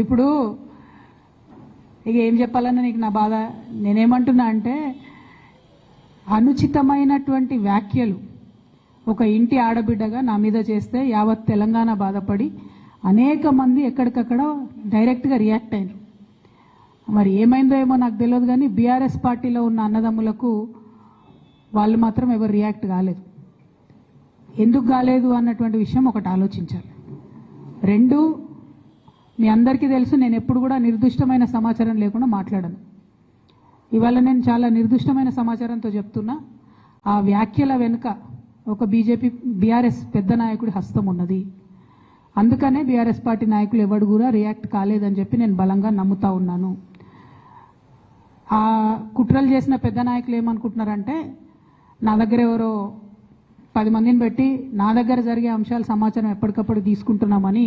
ఇప్పుడు ఇక ఏం చెప్పాలన్నా నీకు నా బాధ? నేనేమంటున్నా అంటే అనుచితమైనటువంటి వ్యాఖ్యలు ఒక ఇంటి ఆడబిడ్డగా నా మీద చేస్తే యావత్ తెలంగాణ బాధపడి అనేక మంది ఎక్కడికక్కడ డైరెక్ట్గా రియాక్ట్ అయినారు. మరి ఏమైందో ఏమో నాకు తెలియదు కానీ బీఆర్ఎస్ పార్టీలో ఉన్న అన్నదమ్ములకు వాళ్ళు మాత్రం ఎవరు రియాక్ట్ కాలేదు. ఎందుకు కాలేదు అన్నటువంటి విషయం ఒకటి ఆలోచించాలి. రెండు మీ అందరికీ తెలుసు నేను ఎప్పుడు కూడా నిర్దిష్టమైన సమాచారం లేకుండా మాట్లాడను. ఇవాళ నేను చాలా నిర్దిష్టమైన సమాచారంతో చెప్తున్నా ఆ వ్యాఖ్యల వెనుక ఒక బీజేపీ బీఆర్ఎస్ పెద్ద నాయకుడి హస్తం ఉన్నది. అందుకనే బీఆర్ఎస్ పార్టీ నాయకులు ఎవడు కూడా రియాక్ట్ కాలేదని చెప్పి నేను బలంగా నమ్ముతా ఉన్నాను. ఆ కుట్రలు చేసిన పెద్ద నాయకులు ఏమనుకుంటున్నారంటే నా దగ్గర ఎవరో పది మందిని పెట్టి నా దగ్గర జరిగే అంశాల సమాచారం ఎప్పటికప్పుడు తీసుకుంటున్నామని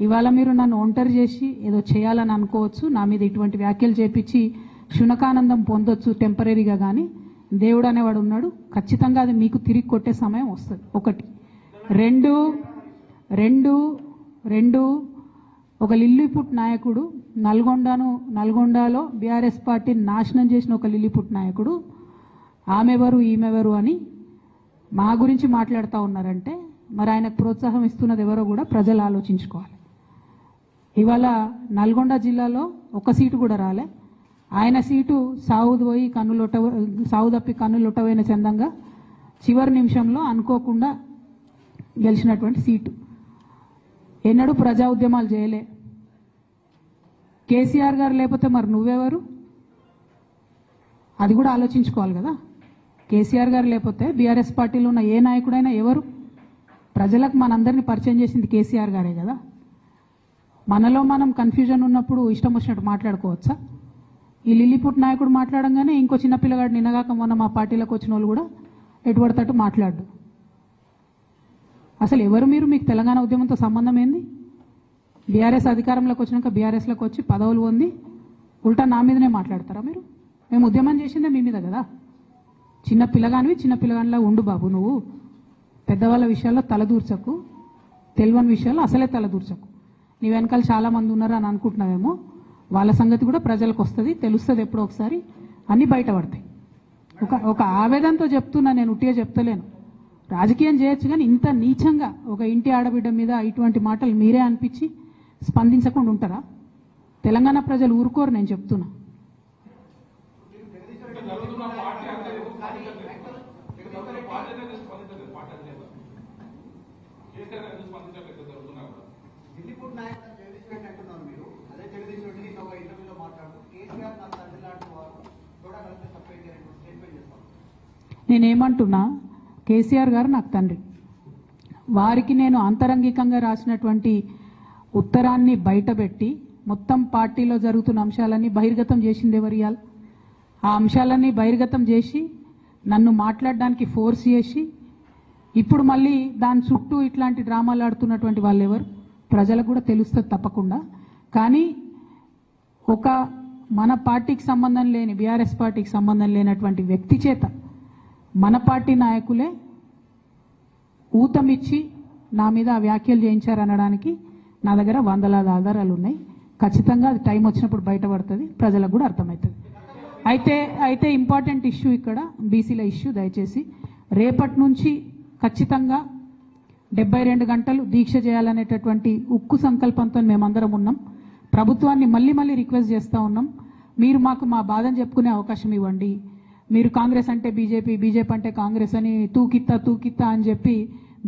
ఇవాళ మీరు నన్ను ఒంటరి చేసి ఏదో చేయాలని అనుకోవచ్చు. నా మీద ఇటువంటి వ్యాఖ్యలు చేపించి శునకానందం పొందొచ్చు టెంపరీగా కానీ దేవుడు అనేవాడు ఉన్నాడు. ఖచ్చితంగా అది మీకు తిరిగి కొట్టే సమయం వస్తుంది. ఒకటి. రెండు రెండు రెండు. ఒక లిల్లీపుట్ నాయకుడు నల్గొండను నల్గొండలో బీఆర్ఎస్ పార్టీ నాశనం చేసిన ఒక లిల్లీపుట్ నాయకుడు. ఆమెవరు ఈమెవరు అని మా గురించి మాట్లాడుతూ ఉన్నారంటే మరి ఆయనకు ప్రోత్సాహం ఇస్తున్నది ఎవరో కూడా ప్రజలు ఆలోచించుకోవాలి. ఇవాళ నల్గొండ జిల్లాలో ఒక సీటు కూడా రాలే. ఆయన సీటు సావుది పోయి కన్నులొట్ట సావు తప్పి కన్నులొట్టపోయిన చందంగా చివరి నిమిషంలో అనుకోకుండా గెలిచినటువంటి సీటు. ఎన్నడూ ప్రజా ఉద్యమాలు చేయలే. కేసీఆర్ గారు లేకపోతే మరి నువ్వెవరు? అది కూడా ఆలోచించుకోవాలి కదా. కేసీఆర్ గారు లేకపోతే బీఆర్ఎస్ పార్టీలో ఉన్న ఏ నాయకుడైనా ఎవరు? ప్రజలకు మనందరినీ పరిచయం చేసింది కేసీఆర్ గారే కదా. మనలో మనం కన్ఫ్యూజన్ ఉన్నప్పుడు ఇష్టం వచ్చినట్టు మాట్లాడుకోవచ్చా? ఈ లిల్లీపుట్ నాయకుడు మాట్లాడంగానే ఇంకో చిన్న పిల్లగాడు నిన్నగాక మొన్న మా పార్టీలోకి వచ్చిన వాళ్ళు కూడా ఎటుపడతట్టు మాట్లాడు అసలు ఎవరు మీరు? మీకు తెలంగాణ ఉద్యమంతో సంబంధం ఏంది? బీఆర్ఎస్ అధికారంలోకి వచ్చినాక బీఆర్ఎస్లోకి వచ్చి పదవులు పొంది ఉల్టా నా మీదనే మాట్లాడతారా మీరు? మేము ఉద్యమం చేసిందే మీ మీద కదా? చిన్న పిల్లగానివి చిన్న పిల్లగానిలా ఉండు బాబు నువ్వు. పెద్దవాళ్ళ విషయాల్లో తలదూర్చకు తెలివని విషయాల్లో అసలే తలదూర్చకు నీ వెనకాల చాలా మంది ఉన్నారు అని అనుకుంటున్నావేమో. వాళ్ళ సంగతి కూడా ప్రజలకు వస్తుంది తెలుస్తుంది ఎప్పుడో ఒకసారి. అన్నీ బయటపడతాయి. ఒక ఒక ఆవేదనతో చెప్తున్నా నేను ఉట్టిగా చెప్తలేను. రాజకీయం చేయొచ్చు కానీ ఇంత నీచంగా ఒక ఇంటి ఆడబిడ్డ మీద ఇటువంటి మాటలు మీరే అనిపించి స్పందించకుండా ఉంటారా? తెలంగాణ ప్రజలు ఊరుకోరు నేను చెప్తున్నా. ఢిల్లీపూర్ నాయకులు జగదీష్ రెడ్డి అంటున్నారు మీరు అదే జగదీష్ రెడ్డి నిన్న ఒక ఇంటర్వ్యూలో మాట్లాడుతూ కేసీఆర్ నా తండ్రి లాంటి వారు కూడా కలిసి సపరేట్ స్టేట్మెంట్ చేస్తాను నేనేమంటున్నా కేసీఆర్ గారు నాకు తండ్రి. వారికి నేను అంతరంగికంగా రాసినటువంటి ఉత్తరాన్ని బయటపెట్టి మొత్తం పార్టీలో జరుగుతున్న అంశాలన్నీ బహిర్గతం చేసింది ఎవరు ఆ అంశాలన్నీ బహిర్గతం చేసి నన్ను మాట్లాడడానికి ఫోర్స్ చేసి ఇప్పుడు మళ్ళీ దాని చుట్టూ ఇట్లాంటి డ్రామాలు ఆడుతున్నటువంటి వాళ్ళు ఎవరు? ప్రజలకు కూడా తెలుస్తుంది తప్పకుండా. కానీ ఒక మన పార్టీకి సంబంధం లేని బీఆర్ఎస్ పార్టీకి సంబంధం లేనటువంటి వ్యక్తి చేత మన పార్టీ నాయకులే ఊతమిచ్చి నా మీద వ్యాఖ్యలు చేయించారనడానికి నా దగ్గర వందలాది ఆధారాలు ఉన్నాయి. ఖచ్చితంగా అది టైం వచ్చినప్పుడు బయటపడుతుంది ప్రజలకు కూడా అర్థమవుతుంది. అయితే అయితే ఇంపార్టెంట్ ఇష్యూ ఇక్కడ బీసీల ఇష్యూ దయచేసి రేపటి నుంచి ఖచ్చితంగా డెబ్బై రెండు గంటలు దీక్ష చేయాలనేటటువంటి ఉక్కు సంకల్పంతో మేమందరం ఉన్నాం. ప్రభుత్వాన్ని మళ్ళీ మళ్ళీ రిక్వెస్ట్ చేస్తూ ఉన్నాం. మీరు మాకు మా బాధను చెప్పుకునే అవకాశం ఇవ్వండి. మీరు కాంగ్రెస్ అంటే బీజేపీ బీజేపీ అంటే కాంగ్రెస్ అని తూకిత్తా తూకిత్తా అని చెప్పి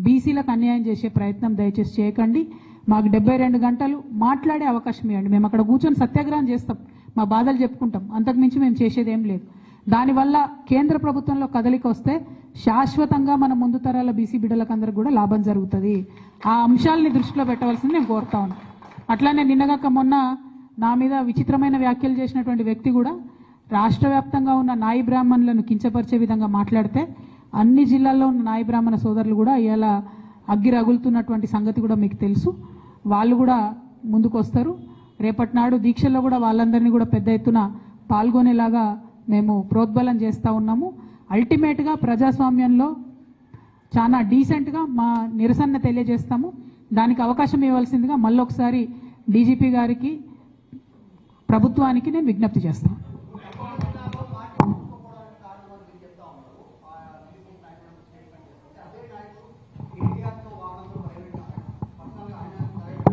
బీసీలకు అన్యాయం చేసే ప్రయత్నం దయచేసి చేయకండి. మాకు డెబ్బై రెండు గంటలు మాట్లాడే అవకాశం ఇవ్వండి. మేము అక్కడ కూర్చొని సత్యాగ్రహం చేస్తాం. మా బాధలు చెప్పుకుంటాం. అంతకుమించి మేము చేసేది ఏం లేదు. దానివల్ల కేంద్ర ప్రభుత్వంలో కదలిక వస్తే శాశ్వతంగా మన ముందు తరాల బీసీ బిడ్డలకందరూ కూడా లాభం జరుగుతుంది. ఆ అంశాలని దృష్టిలో పెట్టవలసింది నేను కోరుతా ఉన్నాను అట్లానే నిన్నగాక మొన్న నా మీద విచిత్రమైన వ్యాఖ్యలు చేసినటువంటి వ్యక్తి కూడా రాష్ట్ర వ్యాప్తంగా ఉన్న నాయి బ్రాహ్మణులను కించపరిచే విధంగా మాట్లాడితే అన్ని జిల్లాల్లో ఉన్న నాయి బ్రాహ్మణ సోదరులు కూడా ఇలా అగ్గి రగులుతున్నటువంటి సంగతి కూడా మీకు తెలుసు. వాళ్ళు కూడా ముందుకు వస్తారు రేపటి నాడు దీక్షల్లో కూడా వాళ్ళందరినీ కూడా పెద్ద ఎత్తున పాల్గొనేలాగా మేము ప్రోద్బలం చేస్తూ ఉన్నాము. అల్టిమేట్గా ప్రజాస్వామ్యంలో చాలా డీసెంట్గా మా నిరసన తెలియజేస్తాము. దానికి అవకాశం ఇవ్వాల్సిందిగా మళ్ళొకసారి డీజీపీ గారికి ప్రభుత్వానికి నేను విజ్ఞప్తి చేస్తాను కేసీఆర్తో వాహనంలో బయలుదేరి పర్సనల్గా ఆయన డైరెక్ట్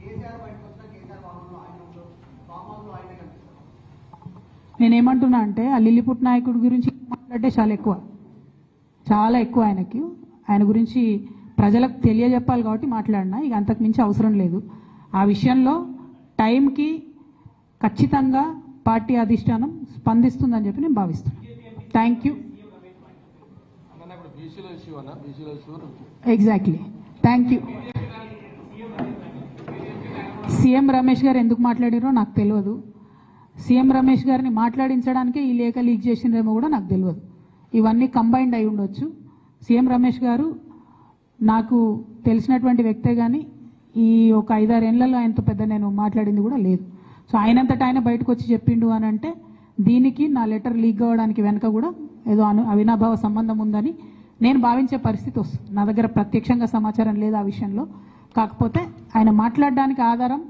కేసీఆర్ బయటకు వచ్చిన కేసీఆర్ వాహనంలో ఆయన ఉండదు ఫామ్ హౌస్లో ఆయనే కనిపిస్తారు నేనేమంటున్నా అంటే ఆ లిల్లిపుట్ నాయకుడి గురించి మాట్లాడితే చాలా ఎక్కువ. చాలా ఎక్కువ ఆయనకి. ఆయన గురించి ప్రజలకు తెలియజెప్పాలి కాబట్టి మాట్లాడినా. ఇక అంతకు మించి అవసరం లేదు. ఆ విషయంలో టైంకి ఖచ్చితంగా పార్టీ అధిష్టానం స్పందిస్తుందని చెప్పి నేను భావిస్తున్నాను. Thank you exactly thank you CM Ramesh garu ఎందుకు మాట్లాడారో నాకు తెలియదు. సీఎం రమేష్ గారిని మాట్లాడించడానికే ఈ లేఖ లీక్ చేసిందేమో కూడా నాకు తెలియదు ఇవన్నీ కంబైన్డ్ అయి ఉండొచ్చు. సీఎం రమేష్ గారు నాకు తెలిసినటువంటి వ్యక్తే కానీ ఈ ఒక ఐదారేళ్ళలో ఆయనతో పెద్ద నేను మాట్లాడింది కూడా లేదు. సో ఆయనంతటా ఆయన బయటకు వచ్చి చెప్పిండు అని అంటే దీనికి నా లెటర్ లీక్ అవ్వడానికి వెనక కూడా ఏదో అను అవినాభావ సంబంధం ఉందని నేను భావించే పరిస్థితి వస్తుంది. నా దగ్గర ప్రత్యక్షంగా సమాచారం లేదు ఆ విషయంలో. కాకపోతే ఆయన మాట్లాడడానికి ఆధారం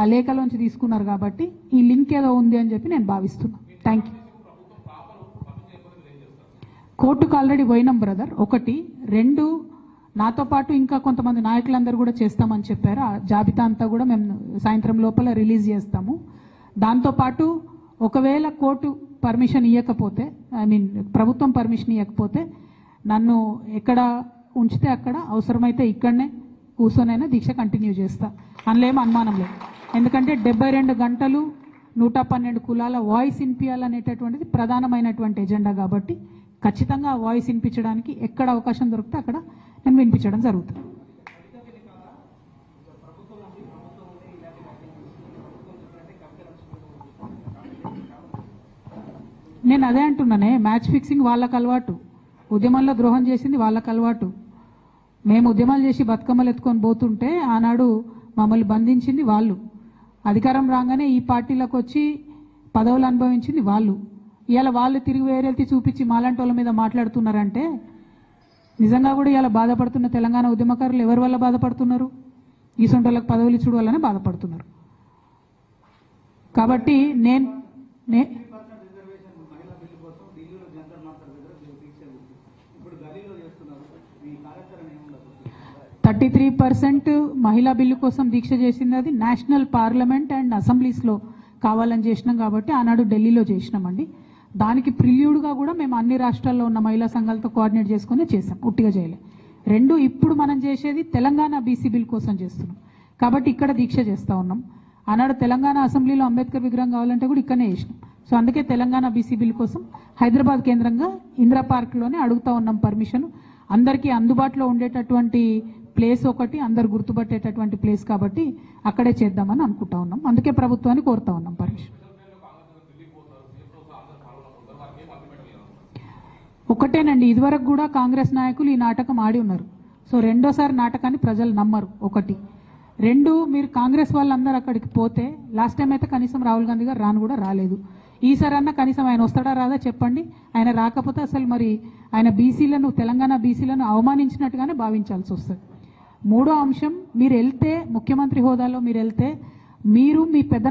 ఆ లేఖలోంచి తీసుకున్నారు కాబట్టి ఈ లింక్ ఏదో ఉంది అని చెప్పి నేను భావిస్తున్నాను థ్యాంక్ యూ కోర్టుకు ఆల్రెడీ పోయినాం బ్రదర్. ఒకటి రెండు నాతో పాటు ఇంకా కొంతమంది నాయకులందరూ కూడా చేస్తామని చెప్పారు. ఆ జాబితా అంతా కూడా మేము సాయంత్రం లోపల రిలీజ్ చేస్తాము. దాంతోపాటు ఒకవేళ కోర్టు పర్మిషన్ ఇవ్వకపోతే ఐ మీన్ ప్రభుత్వం పర్మిషన్ ఇవ్వకపోతే నన్ను ఎక్కడ ఉంచితే అక్కడ అవసరమైతే ఇక్కడనే కూర్చొనైనా దీక్ష కంటిన్యూ చేస్తా. అందులో ఏం అనుమానం లేదు. ఎందుకంటే డెబ్బై రెండు గంటలు నూట పన్నెండు కులాల వాయిస్ వినిపించాలనేటటువంటిది ప్రధానమైనటువంటి ఎజెండా కాబట్టి ఖచ్చితంగా ఆ వాయిస్ వినిపించడానికి ఎక్కడ అవకాశం దొరికితే అక్కడ నేను వినిపించడం జరుగుతుంది. నేను అదే అంటున్నానే మ్యాచ్ ఫిక్సింగ్ వాళ్ళకి అలవాటు. ఉద్యమంలో ద్రోహం చేసింది వాళ్ళకు అలవాటు. మేము ఉద్యమాలు చేసి బతుకమ్మలు ఎత్తుకొని పోతుంటే ఆనాడు మమ్మల్ని బంధించింది వాళ్ళు. అధికారం రాగానే ఈ పార్టీలకు వచ్చి పదవులు అనుభవించింది వాళ్ళు. ఇవాళ వాళ్ళు తిరిగి వేరేది చూపించి మాలాంటి వాళ్ళ మీద మాట్లాడుతున్నారంటే నిజంగా కూడా ఇలా బాధపడుతున్న తెలంగాణ ఉద్యమకారులు ఎవరి వల్ల బాధపడుతున్నారు? ఈ సొంటలకు పదవులు ఇచ్చుడు వల్లనే బాధపడుతున్నారు. కాబట్టి నేను నే థర్టీ త్రీ పర్సెంట్ మహిళా బిల్లు కోసం దీక్ష చేసింది అది నేషనల్ పార్లమెంట్ అండ్ అసెంబ్లీస్లో కావాలని చేసినాం కాబట్టి ఆనాడు ఢిల్లీలో చేసినామండి. దానికి ప్రిల్యూడ్గా కూడా మేము అన్ని రాష్ట్రాల్లో ఉన్న మహిళా సంఘాలతో కోఆర్డినేట్ చేసుకుని చేసాం ఉట్టిగా చేయలే. రెండు ఇప్పుడు మనం చేసేది తెలంగాణ బీసీ బిల్ కోసం చేస్తున్నాం. కాబట్టి ఇక్కడ దీక్ష చేస్తూ ఉన్నాం. ఆనాడు తెలంగాణ అసెంబ్లీలో అంబేద్కర్ విగ్రహం కావాలంటే కూడా ఇక్కడనే చేసినాం. సో అందుకే తెలంగాణ బీసీ బిల్ కోసం హైదరాబాద్ కేంద్రంగా ఇందిరా పార్క్లోనే అడుగుతా ఉన్నాం పర్మిషన్. అందరికీ అందుబాటులో ఉండేటటువంటి ప్లేస్ ఒకటి అందరు గుర్తుపట్టేటటువంటి ప్లేస్ కాబట్టి అక్కడే చేద్దామని అనుకుంటా ఉన్నాం. అందుకే ప్రభుత్వాన్ని కోరుతా ఉన్నాం పరేష్ ఒకటేనండి ఇదివరకు కూడా కాంగ్రెస్ నాయకులు ఈ నాటకం ఆడి ఉన్నారు. సో రెండోసారి నాటకాన్ని ప్రజలు నమ్మరు ఒకటి. రెండు మీరు కాంగ్రెస్ వాళ్ళందరూ అక్కడికి పోతే లాస్ట్ టైం అయితే కనీసం రాహుల్ గాంధీ గారు రాను కూడా రాలేదు. ఈసారి కనీసం ఆయన వస్తాడా రాదా చెప్పండి. ఆయన రాకపోతే అసలు మరి ఆయన బీసీలను తెలంగాణ బీసీలను అవమానించినట్టుగానే భావించాల్సి వస్తుంది. మూడో అంశం మీరు వెళ్తే ముఖ్యమంత్రి హోదాలో మీరు వెళ్తే మీరు మీ పెద్ద